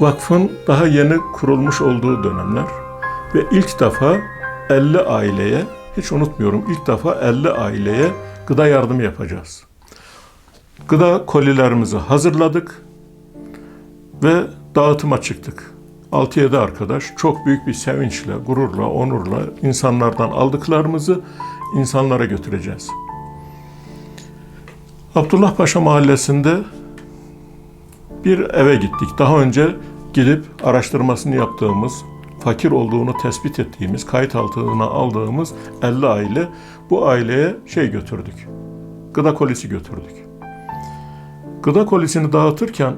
Vakfın daha yeni kurulmuş olduğu dönemler ve ilk defa 50 aileye, hiç unutmuyorum ilk defa 50 aileye gıda yardımı yapacağız. Gıda kolilerimizi hazırladık ve dağıtıma çıktık. 6-7 arkadaş çok büyük bir sevinçle, gururla, onurla insanlardan aldıklarımızı insanlara götüreceğiz. Abdullah Paşa Mahallesi'nde bir eve gittik. Daha önce gidip araştırmasını yaptığımız, fakir olduğunu tespit ettiğimiz, kayıt altına aldığımız 50 aile bu aileye şey götürdük. Gıda kolisi götürdük. Gıda kolisini dağıtırken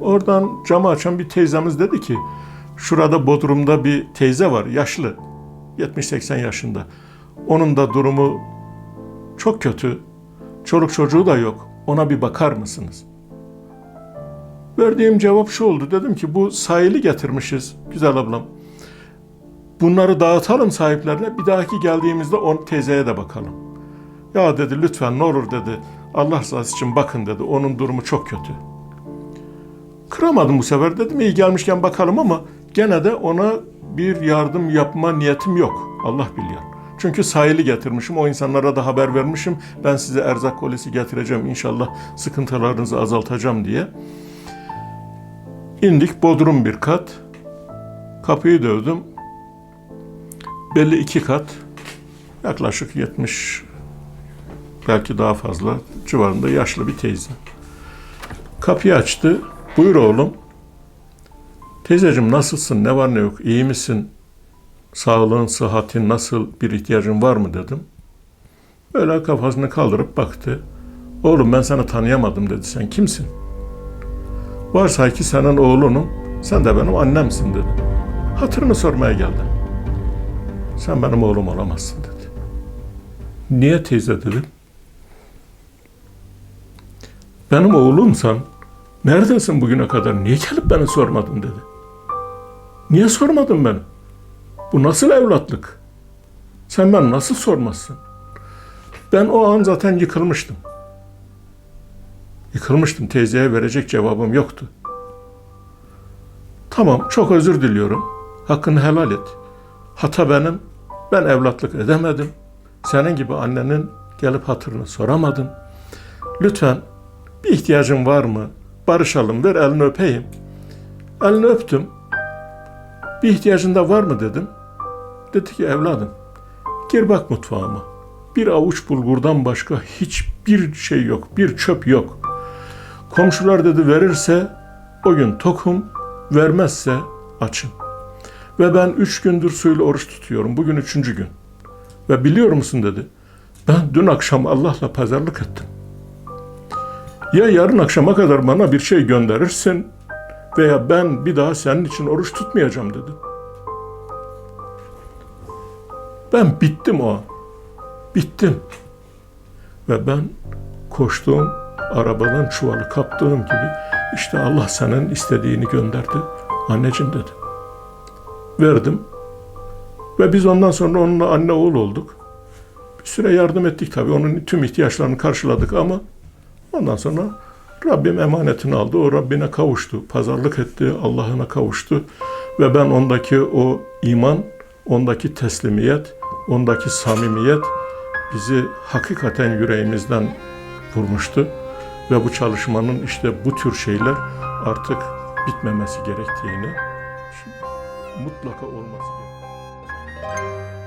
oradan camı açan bir teyzemiz dedi ki şurada Bodrum'da bir teyze var yaşlı 70-80 yaşında. Onun da durumu çok kötü. Çoluk çocuğu da yok. Ona bir bakar mısınız? Verdiğim cevap şu oldu. Dedim ki bu sahili getirmişiz güzel ablam. Bunları dağıtalım sahiplerine. Bir dahaki geldiğimizde on teyzeye de bakalım. Ya dedi lütfen ne olur dedi. Allah rızası için bakın dedi. Onun durumu çok kötü. Kıramadım bu sefer. Dedim iyi gelmişken bakalım ama gene de ona bir yardım yapma niyetim yok. Allah biliyor. Çünkü sahili getirmişim. O insanlara da haber vermişim. Ben size erzak kolisi getireceğim. İnşallah sıkıntılarınızı azaltacağım diye. İndik Bodrum bir kat. Kapıyı dövdüm. Belli iki kat. Yaklaşık 70 belki daha fazla civarında yaşlı bir teyze. Kapıyı açtı. Buyur oğlum. Teyzeciğim nasılsın? Ne var ne yok? İyi misin? Sağlığın, sıhhatin nasıl? Bir ihtiyacın var mı dedim. Böyle kafasını kaldırıp baktı. Oğlum ben seni tanıyamadım dedi. Sen kimsin? Varsa ki senin oğlunum, sen de benim annemsin dedi. Hatırını sormaya geldim. Sen benim oğlum olamazsın dedi. Niye teyze dedim. Benim oğlumsan neredesin bugüne kadar? Niye gelip beni sormadın dedi. Niye sormadın beni? Bu nasıl evlatlık? Sen beni nasıl sormazsın? Ben o an zaten yıkılmıştım. Yıkılmıştım. Teyzeye verecek cevabım yoktu. Tamam, çok özür diliyorum. Hakkını helal et. Hata benim. Ben evlatlık edemedim. Senin gibi annenin gelip hatırını soramadım. Lütfen bir ihtiyacın var mı? Barışalım, ver elini öpeyim. Elini öptüm. Bir ihtiyacın da var mı dedim. Dedi ki evladım, gir bak mutfağıma. Bir avuç bulgurdan başka hiçbir şey yok, bir çöp yok. Komşular dedi verirse o gün tokum, vermezse açım. Ve ben üç gündür suyla oruç tutuyorum. Bugün üçüncü gün. Ve biliyor musun dedi. Ben dün akşam Allah'la pazarlık ettim. Ya yarın akşama kadar bana bir şey gönderirsin veya ben bir daha senin için oruç tutmayacağım dedi. Ben bittim o an. Bittim. Ve ben koştuğum arabadan çuvalı kaptığım gibi işte Allah senin istediğini gönderdi. Anneciğim dedi. Verdim. Ve biz ondan sonra onunla anne oğul olduk. Bir süre yardım ettik tabii. Onun tüm ihtiyaçlarını karşıladık ama ondan sonra Rabbim emanetini aldı. O Rabbine kavuştu. Pazarlık etti. Allah'ına kavuştu. Ve ben ondaki o iman, ondaki teslimiyet, ondaki samimiyet bizi hakikaten yüreğimizden vurmuştu. Ve bu çalışmanın işte bu tür şeyler artık bitmemesi gerektiğini, mutlaka olması gerektiğini.